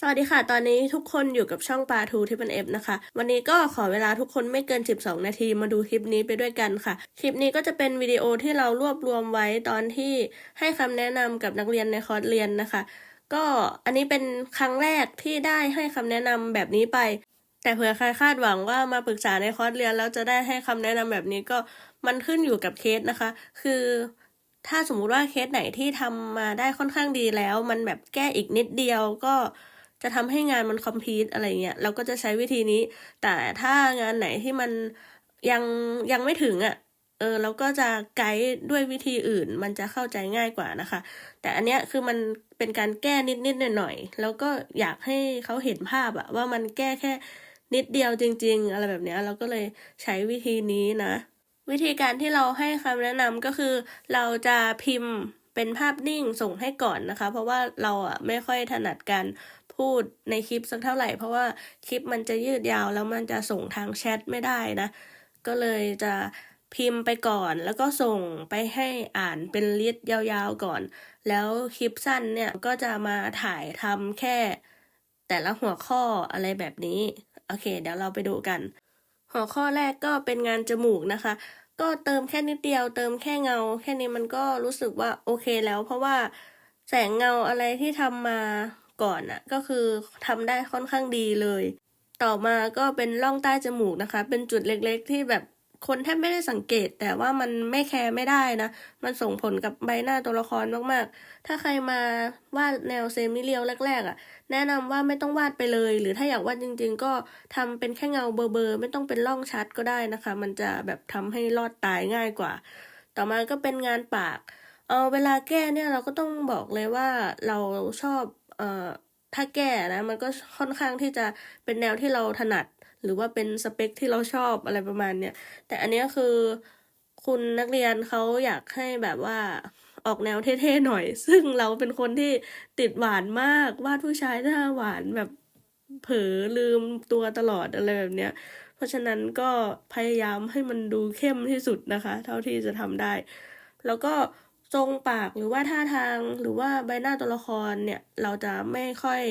สวัสดีค่ะ ตอนนี้ทุกคนอยู่กับช่องปลาทูที่เป็นเอฟนะคะ วันนี้ก็ขอเวลาทุกคนไม่เกิน 12 นาทีมาดูคลิปนี้ไปด้วยกันค่ะ คลิปนี้ก็จะเป็นวิดีโอที่เรารวบรวมไว้ตอนที่ให้คำแนะนำกับนักเรียนในคอร์สเรียนนะคะ ก็อันนี้เป็นครั้งแรกที่ได้ให้คำแนะนำแบบนี้ไป แต่เผื่อใครคาดหวังว่ามาปรึกษาในคอร์สเรียนแล้วจะได้ให้คำแนะนำแบบนี้ก็มันขึ้นอยู่กับเคสนะคะ คือถ้าสมมุติว่าเคสไหนที่ทำมาได้ค่อนข้างดีแล้ว มันแบบแก้อีกนิดเดียวก็ จะทำให้งานมันคอมพลีทอะไรเงี้ยเราก็จะใช้วิธีนี้ แต่ถ้างานไหนที่มันยังยังไม่ถึงอะ่ะเออเราก็จะไกด์ด้วยวิธีอื่น มันจะเข้าใจง่ายกว่านะคะ แต่อันเนี้ยคือมันเป็นการแก้นิดนิดหน่อยหน่อยๆแล้วก็อยากให้เขาเห็นภาพอะว่ามันแก้แค่นิดเดียวจริง ๆ อะไรแบบเนี้ยเราก็เลยใช้วิธีนี้นะ วิธีการที่เราให้คำแนะนำก็คือ เราจะพิมพ์ เป็นภาพนิ่งส่งให้ก่อนนะคะ เพราะว่าเราอะไม่ค่อยถนัดการพูดในคลิปสักเท่าไหร่ เพราะว่าคลิปมันจะยืดยาวแล้วมันจะส่งทางแชทไม่ได้นะ ก็เลยจะพิมพ์ไปก่อนแล้วก็ส่งไปให้อ่านเป็นลิสต์ยาวๆก่อน แล้วคลิปสั้นเนี่ยก็จะมาถ่ายทำแค่ แต่ละหัวข้ออะไรแบบนี้ โอเค เดี๋ยวเราไปดูกัน หัวข้อแรกก็เป็นงานจมูกนะคะ ก็เติมแค่นิดเดียว เติมแค่เงา แค่นี้มันก็รู้สึกว่าโอเคแล้ว เพราะว่าแสงเงาอะไรที่ทำมาก่อนอะก็คือทำได้ค่อนข้างดีเลย ต่อมาก็เป็นร่องใต้จมูกนะคะ เป็นจุดเล็กๆที่แบบ คนแทบไม่ได้สังเกต แต่ว่ามันไม่แคร์ไม่ได้นะ มันส่งผลกับใบหน้าตัวละครมากๆ ถ้าใครมาวาดแนวเซมิเรียลแรกๆอะ่ะ แนะนำว่าไม่ต้องวาดไปเลย หรือถ้าอยากวาดจริง ๆ ก็ทำเป็นแค่เงาเบลอๆไม่ต้องเป็นร่องชัดก็ได้นะคะ มันจะแบบทำให้รอดตายง่ายกว่า ต่อมาก็เป็นงานปาก เออเวลาแก้เนี่ยเราก็ต้องบอกเลยว่าเราชอบเอ่อถ้าแก้นะมันก็ค่อนข้างที่จะเป็นแนวที่เราถนัด หรือว่าเป็นสเปคที่เราชอบอะไรประมาณเนี้ยแต่อันนี้คือคุณนักเรียนเขาอยากให้แบบว่าออกแนวเท่ๆหน่อย ซึ่งเราเป็นคนที่ติดหวานมากวาดผู้ชายหน้าหวานแบบเผลอลืมตัวตลอดอะไรแบบเนี้ย เพราะฉะนั้นก็พยายามให้มันดูเข้มที่สุดนะคะ เท่าที่จะทำได้ แล้วก็ทรงปากหรือว่าท่าทางหรือว่าใบหน้าตัวละครเนี่ย เราจะไม่ค่อย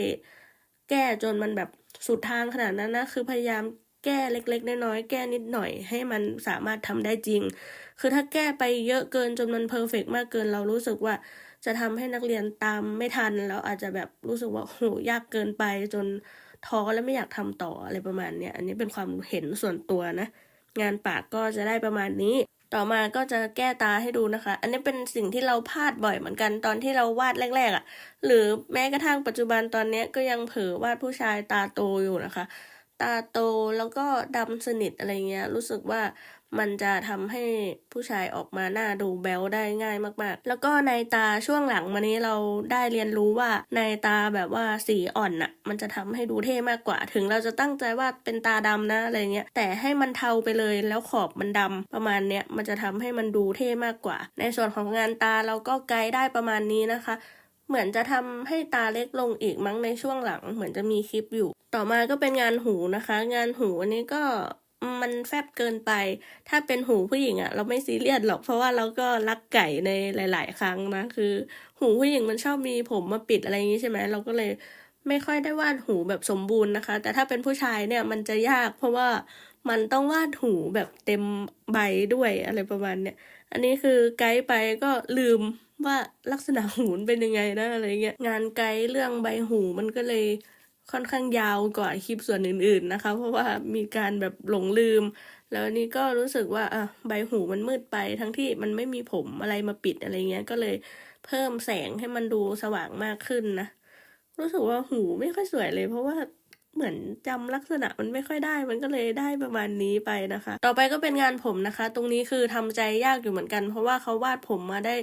แก้จนมันแบบ สุดทางขนาดนั้นนะคือพยายามแก้เล็ก ๆ น้อยๆแก้นิดหน่อย ให้มันสามารถทำได้จริง คือถ้าแก้ไปเยอะเกินจนมันเพอร์เฟกมากเกินเรารู้สึกว่าจะทำให้นักเรียนตามไม่ทันแล้วอาจจะแบบรู้สึกว่าโหยากเกินไปจนท้อแล้วไม่อยากทำต่ออะไรประมาณเนี้ยอันนี้เป็นความเห็นส่วนตัวนะ งานปากก็จะได้ประมาณนี้ ต่อมาก็จะแก้ตาให้ดูนะคะ อันนี้เป็นสิ่งที่เราพลาดบ่อยเหมือนกันตอนที่เราวาดแรกๆอะ่ะ หรือแม้กระทั่งปัจจุบันตอนนี้ก็ยังเผลอวาดผู้ชายตาโตอยู่นะคะ ตาโตแล้วก็ดำสนิทอะไรเงี้ย รู้สึกว่า มันจะทำให้ผู้ชายออกมาหน้าดูแบลได้ง่ายมากๆ แล้วก็ในตาช่วงหลังมานี้เราได้เรียนรู้ว่าในตาแบบว่าสีอ่อนน่ะ มันจะทำให้ดูเท่มากกว่า ถึงเราจะตั้งใจว่าเป็นตาดำนะอะไรเงี้ย แต่ให้มันเทาไปเลยแล้วขอบมันดำประมาณเนี้ย มันจะทำให้มันดูเท่มากกว่า ในส่วนของงานตาเราก็ไกด์ได้ประมาณนี้นะคะเหมือนจะทำให้ตาเล็กลงอีกมั้งในช่วงหลัง เหมือนจะมีคลิปอยู่ ต่อมาก็เป็นงานหูนะคะ งานหูอันนี้ก็ มันแฟบเกินไป ถ้าเป็นหูผู้หญิงอะเราไม่ซีเรียสหรอก เพราะว่าเราก็รักไก่ในหลาย ๆ ครั้งนะ คือ หูผู้หญิงมันชอบมีผมมาปิดอะไรอย่างนี้ใช่ไหมเราก็เลยไม่ค่อยได้วาดหูแบบสมบูรณ์นะคะ แต่ถ้าเป็นผู้ชายเนี่ยมันจะยาก เพราะว่ามันต้องวาดหูแบบเต็มใบด้วยอะไรประมาณเนี้ยอันนี้คือไกด์ไปก็ลืมว่าลักษณะหูเป็นยังไงนะอะไรเงี้ย งานไกด์เรื่องใบหูมันก็เลย ค่อนข้างยาวกว่าคลิปส่วนอื่นๆนะคะ เพราะว่ามีการแบบหลงลืม แล้วนนี้ก็รู้สึกว่าอะใบหูมันมืดไป ทั้งที่มันไม่มีผมอะไรมาปิดอะไรเงี้ย ก็เลยเพิ่มแสงให้มันดูสว่างมากขึ้นนะ รู้สึกว่าหูไม่ค่อยสวยเลย เพราะว่า เหมือนจำลักษณะมันไม่ค่อยได้ มันก็เลยได้ประมาณนี้ไปนะคะ ต่อไปก็เป็นงานผมนะคะ ตรงนี้คือทำใจยากอยู่เหมือนกัน เพราะว่าเขาวาดผมมาได้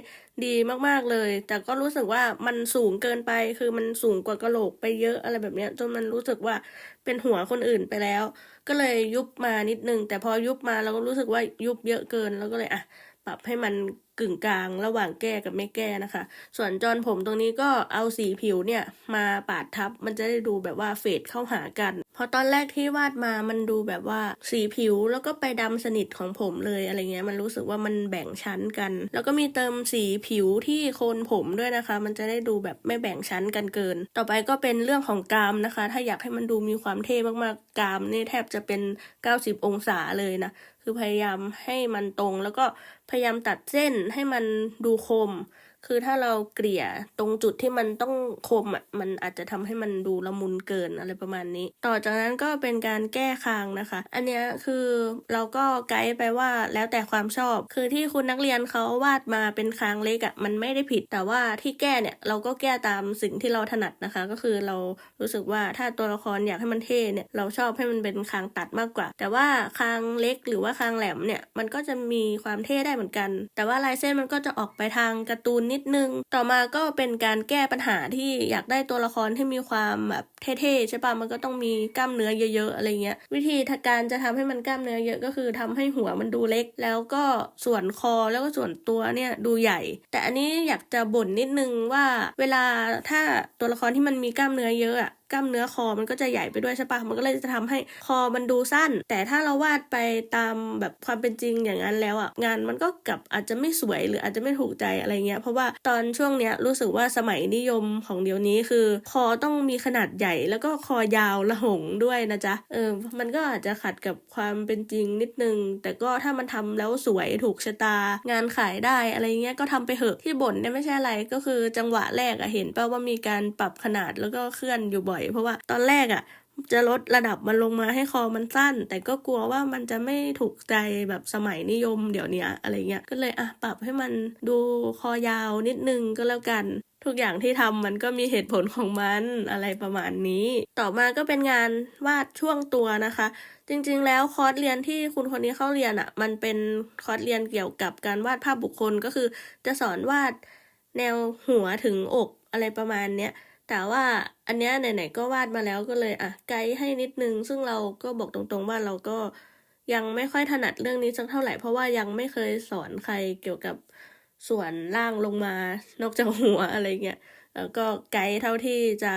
ดีมากๆเลย แต่ก็รู้สึกว่ามันสูงเกินไป คือมันสูงกว่ากระโหลกไปเยอะอะไรแบบเนี้ยจนมันรู้สึกว่าเป็นหัวคนอื่นไปแล้ว ก็เลยยุบมานิดนึง แต่พอยุบมาเราก็รู้สึกว่ายุบเยอะเกิน แล้วก็เลยอะ ปรับให้มันกึ่งกลางระหว่างแก้กับไม่แก้นะคะ ส่วนจอนผมตรงนี้ก็เอาสีผิวเนี่ยมาปาดทับ มันจะได้ดูแบบว่าเฟดเข้าหากัน เพราะตอนแรกที่วาดมามันดูแบบว่าสีผิวแล้วก็ไปดำสนิทของผมเลยอะไรเงี้ยมันรู้สึกว่ามันแบ่งชั้นกัน แล้วก็มีเติมสีผิวที่โคนผมด้วยนะคะ มันจะได้ดูแบบไม่แบ่งชั้นกันเกิน ต่อไปก็เป็นเรื่องของกรามนะคะ ถ้าอยากให้มันดูมีความเท่มากๆกรามนี่แทบจะเป็น 90 องศาเลยนะ คือพยายามให้มันตรง แล้วก็พยายามตัดเส้นให้มันดูคม คือถ้าเราเกลี่ยตรงจุดที่มันต้องคมอะมันอาจจะทำให้มันดูละมุนเกินอะไรประมาณนี้ ต่อจากนั้นก็เป็นการแก้คางนะคะ อันเนี้ยคือเราก็ไกด์ไปว่าแล้วแต่ความชอบ คือที่คุณนักเรียนเขาวาดมาเป็นคางเล็กอะมันไม่ได้ผิดแต่ว่าที่แก้เนี่ยเราก็แก้ตามสิ่งที่เราถนัดนะคะ ก็คือเรารู้สึกว่าถ้าตัวละครอยากให้มันเท่เนี่ยเราชอบให้มันเป็นคางตัดมากกว่า แต่ว่าคางเล็กหรือว่าคางแหลมเนี่ยมันก็จะมีความเท่ได้เหมือนกัน แต่ว่าลายเส้นมันก็จะออกไปทางการ์ตูนนิดนึง ต่อมาก็เป็นการแก้ปัญหาที่อยากได้ตัวละครที่มีความแบบเท่ๆใช่ปะมันก็ต้องมีกล้ามเนื้อเยอะๆอะไรเงี้ยวิธีการจะทำให้มันกล้ามเนื้อเยอะก็คือทำให้หัวมันดูเล็ก แล้วก็ส่วนคอแล้วก็ส่วนตัวเนี่ยดูใหญ่ แต่อันนี้อยากจะบ่นนิดนึงว่าเวลาถ้าตัวละครที่มันมีกล้ามเนื้อเยอะอะกล้ามเนื้อคอมันก็จะใหญ่ไปด้วยใช่ปะมันก็เลยจะทำให้คอมันดูสั้น แต่ถ้าเราวาดไปตามแบบความเป็นจริงอย่างนั้นแล้วอะงานมันก็กลับอาจจะไม่สวยหรืออาจจะไม่ถูกใจอะไรเงี้ยเพราะว่าตอนช่วงเนี้ยรู้สึกว่าสมัยนิยมของเดี๋ยวนี้คือ คอต้องมีขนาดใหญ่แล้วก็คอยาวละหงด้วยนะจ๊ะเออมันก็อาจจะขัดกับความเป็นจริงนิดนึง แต่ก็ถ้ามันทำแล้วสวยถูกชะตา งานขายได้อะไรเงี้ยก็ทำไปเหอะที่บ่นเนี่ยไม่ใช่อะไรก็คือจังหวะแรกอะเห็นป้าว่ามีการปรับขนาดแล้วก็เคลื่อนอยู่บอยเพราะว่าตอนแรกอะจะลดระดับมันลงมาให้คอมันสั้น แต่ก็กลัวว่ามันจะไม่ถูกใจแบบสมัยนิยมเดี๋ยวนี้อะไรเงี้ยก็เลยอะปรับให้มันดูคอยาวนิดนึงก็แล้วกัน ทุกอย่างที่ทำมันก็มีเหตุผลของมันอะไรประมาณนี้ ต่อมาก็เป็นงานวาดช่วงตัวนะคะ จริงๆ แล้วคอร์สเรียนที่คุณคนนี้เข้าเรียนอะ่ะ มันเป็นคอร์สเรียนเกี่ยวกับการวาดภาพบุคคลก็คือ จะสอนวาดแนวหัวถึงอกอะไรประมาณเนี้ย แต่ว่าอันเนี้ยไหนๆก็วาดมาแล้วก็เลยอะไกด์ให้นิดนึง ซึ่งเราก็บอกตรงๆว่าเราก็ยังไม่ค่อยถนัดเรื่องนี้สักเท่าไหร่ เพราะว่ายังไม่เคยสอนใครเกี่ยวกับส่วนล่างลงมานอกจากหัวอะไรเงี้ยแล้วก็ไกด์เท่าที่จะ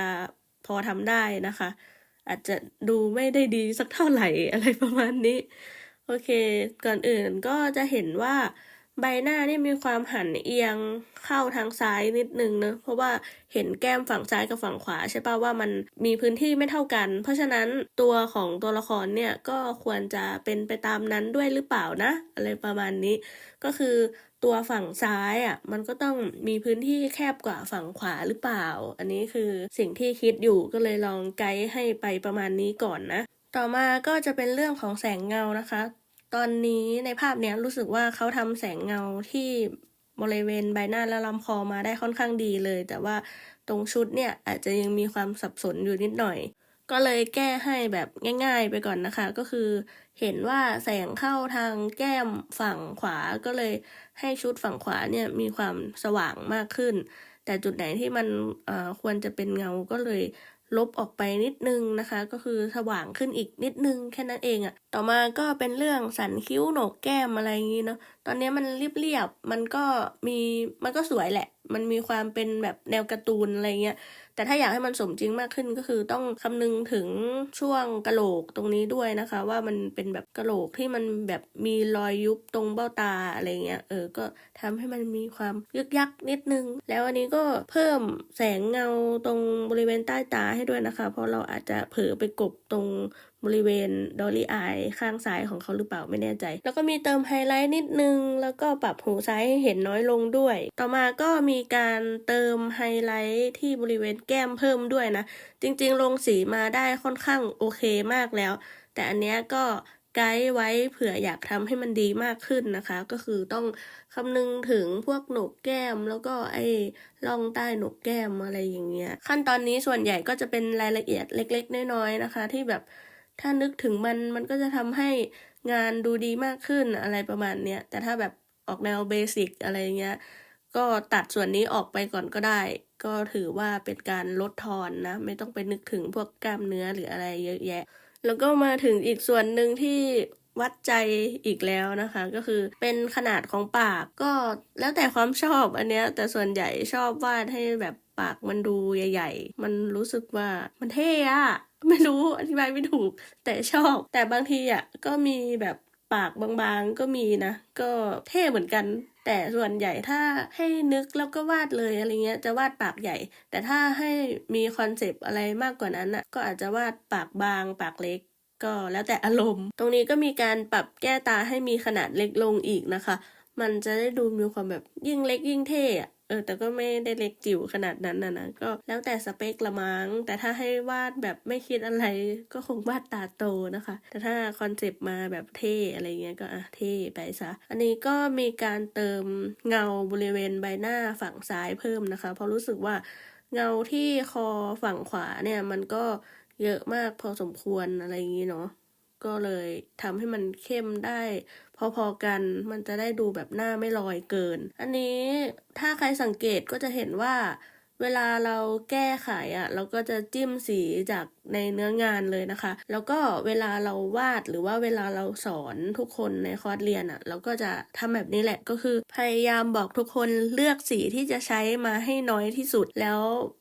พอทำได้นะคะ อาจจะดูไม่ได้ดีสักเท่าไหร่อะไรประมาณนี้ โอเค ก่อนอื่นก็จะเห็นว่า ใบหน้านี่มีความหันเอียงเข้าทางซ้ายนิดนึงเนะเพราะว่าเห็นแก้มฝั่งซ้ายกับฝั่งขวาใช่ป่ะว่ามันมีพื้นที่ไม่เท่ากัน เพราะฉะนั้นตัวของตัวละครเนี่ยก็ควรจะเป็นไปตามนั้นด้วยหรือเปล่านะ อะไรประมาณนี้ ก็คือตัวฝั่งซ้ายอะมันก็ต้องมีพื้นที่แคบกว่าฝั่งขวาหรือเปล่า อันนี้คือสิ่งที่คิดอยู่ก็เลยลองไกด์ให้ไปประมาณนี้ก่อนนะ ต่อมาก็จะเป็นเรื่องของแสงเงานะคะ ตอนนี้ในภาพเนี้ยรู้สึกว่าเขาทำแสงเงาที่บริเวณใบหน้าและลำคอมาได้ค่อนข้างดีเลย แต่ว่าตรงชุดเนี่ยอาจจะยังมีความสับสนอยู่นิดหน่อย ก็เลยแก้ให้แบบง่าย ๆ ไปก่อนนะคะ ก็คือ เห็นว่าแสงเข้าทางแก้มฝั่งขวาก็เลยให้ชุดฝั่งขวาเนี่ยมีความสว่างมากขึ้น แต่จุดไหนที่มันควรจะเป็นเงาก็เลย ลบออกไปนิดนึงนะคะ ก็คือสว่างขึ้นอีกนิดนึงแค่นั้นเองอะต่อมาก็เป็นเรื่องสันคิ้วโหนกแก้มอะไรอย่างงี้เนาะตอนนี้มันเรียบๆมันก็มีมันก็สวยแหละ มันมีความเป็นแบบแนวการ์ตูนอะไรเงี้ย แต่ถ้าอยากให้มันสมจริงมากขึ้นก็คือต้องคำนึงถึงช่วงกะโหลกตรงนี้ด้วยนะคะ ว่ามันเป็นแบบกะโหลกที่มันแบบมีรอยยุบตรงเบ้าตาอะไรเงี้ยเออก็ทำให้มันมีความยึกยักนิดนึง แล้วอันนี้ก็เพิ่มแสงเงาตรงบริเวณใต้ตาให้ด้วยนะคะ เพราะเราอาจจะเผลอไปกบตรงบริเวณดอลลี่อายข้างซ้ายของเขาหรือเปล่าไม่แน่ใจ แล้วก็มีเติมไฮไลท์นิดนึง แล้วก็ปรับหูซ้ายให้เห็นน้อยลงด้วย ต่อมาก็มีการเติมไฮไลท์ที่บริเวณแก้มเพิ่มด้วยนะ จริงๆ ลงสีมาได้ค่อนข้างโอเคมากแล้ว แต่อันเนี้ยก็ไกด์ไว้เผื่ออยากทำให้มันดีมากขึ้นนะคะ ก็คือต้องคำนึงถึงพวกหนกแก้มแล้วก็ไอ้ร่องใต้หนกแก้มอะไรอย่างเงี้ย ขั้นตอนนี้ส่วนใหญ่ก็จะเป็นรายละเอียดเล็ก ๆ น้อยๆนะคะ ที่แบบ ถ้านึกถึงมันมันก็จะทำให้งานดูดีมากขึ้นอะไรประมาณเนี้ยแต่ถ้าแบบออกแนวเบสิกอะไรเงี้ยก็ตัดส่วนนี้ออกไปก่อนก็ได้ ก็ถือว่าเป็นการลดทอนนะ ไม่ต้องไปนึกถึงพวกกล้ามเนื้อหรืออะไรเยอะแยะ แล้วก็มาถึงอีกส่วนหนึ่งที่วัดใจอีกแล้วนะคะ ก็คือเป็นขนาดของปากก็แล้วแต่ความชอบอันเนี้ย แต่ส่วนใหญ่ชอบวาดให้แบบปากมันดูใหญ่ ๆ มันรู้สึกว่ามันเท่อะ ไม่รู้อธิบายไม่ถูก แต่ชอบ แต่บางทีอะก็มีแบบปากบางๆก็มีนะ ก็เท่เหมือนกัน แต่ส่วนใหญ่ถ้าให้นึกแล้วก็วาดเลยอะไรเงี้ยจะวาดปากใหญ่ แต่ถ้าให้มีคอนเซปต์อะไรมากกว่านั้นอะก็อาจจะวาดปากบาง ปากเล็กก็แล้วแต่อารมณ์ ตรงนี้ก็มีการปรับแก้ตาให้มีขนาดเล็กลงอีกนะคะ มันจะได้ดูมีความแบบยิ่งเล็กยิ่งเท่อะ เออแต่ก็ไม่ได้เล็กจิ๋วขนาดนั้นนะนะก็แล้วแต่สเปคละมัง้งแต่ถ้าให้วาดแบบไม่คิดอะไรก็คงวาดตาโตนะคะ แต่ถ้าคอนเซปต์มาแบบเท่อะไรเงี้ยก็อะเท่ไปซะอันนี้ก็มีการเติมเงาบริเวณใบหน้าฝั่งซ้ายเพิ่มนะคะ เพราะรู้สึกว่าเงาที่คอฝั่งขวาเนี่ยมันก็เยอะมากพอสมควรอะไรอย่างงี้เนาะ ก็เลยทำให้มันเข้มได้ พอๆกันมันจะได้ดูแบบหน้าไม่ลอยเกิน อันนี้ถ้าใครสังเกตก็จะเห็นว่า เวลาเราแก้ไขอะ่ะเราก็จะจิ้มสีจากในเนื้องานเลยนะคะ แล้วก็เวลาเราวาดหรือว่าเวลาเราสอนทุกคนในคอร์สเรียนอะ่ะ เราก็จะทำแบบนี้แหละก็คือพยายามบอกทุกคนเลือกสีที่จะใช้มาให้น้อยที่สุด แล้ว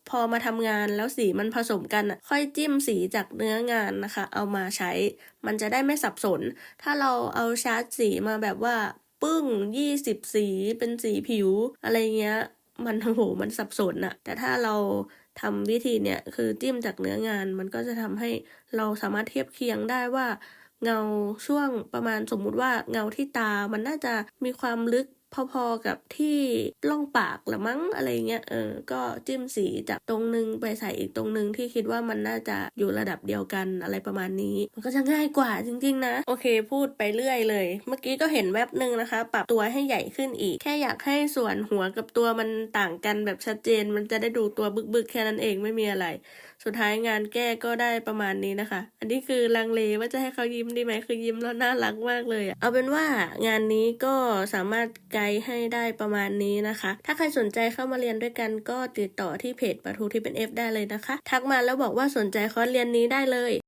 พอมาทำงานแล้วสีมันผสมกันอะ่ะ ค่อยจิ้มสีจากเนื้องานนะคะ เอามาใช้ มันจะได้ไม่สับสน ถ้าเราเอาชาร์ตสีมาแบบว่าปึ้งยี่สิบสีเป็นสีผิวอะไรเงี้ย มันโอ้โหมันสับสนอะแต่ถ้าเราทำวิธีเนี่ยคือจิ้มจากเนื้องาน มันก็จะทำให้เราสามารถเทียบเคียงได้ว่า เงาช่วงประมาณสมมุติว่าเงาที่ตา มันน่าจะมีความลึก พอๆกับที่ล่องปากละมั้งอะไรเงี้ยเออก็จิ้มสีจากตรงนึงไปใส่อีกตรงนึงที่คิดว่ามันน่าจะอยู่ระดับเดียวกันอะไรประมาณนี้ มันก็จะง่ายกว่าจริงๆนะ โอเคพูดไปเรื่อยเลย เมื่อกี้ก็เห็นแวบหนึ่งนะคะ ปรับตัวให้ใหญ่ขึ้นอีก แค่อยากให้ส่วนหัวกับตัวมันต่างกันแบบชัดเจน มันจะได้ดูตัวบึกๆแค่นั้นเองไม่มีอะไร สุดท้ายงานแก้ก็ได้ประมาณนี้นะคะ อันนี้คือลังเลว่าจะให้เขายิ้มดีไหมคือยิ้มแล้วน่ารักมากเลยอะเอาเป็นว่างานนี้ก็สามารถกด์ให้ได้ประมาณนี้นะคะ ถ้าใครสนใจเข้ามาเรียนด้วยกันก็ติดต่อที่เพจปะทูที่เป็น F ได้เลยนะคะ ทักมาแล้วบอกว่าสนใจคอร์สเรียนนี้ได้เลย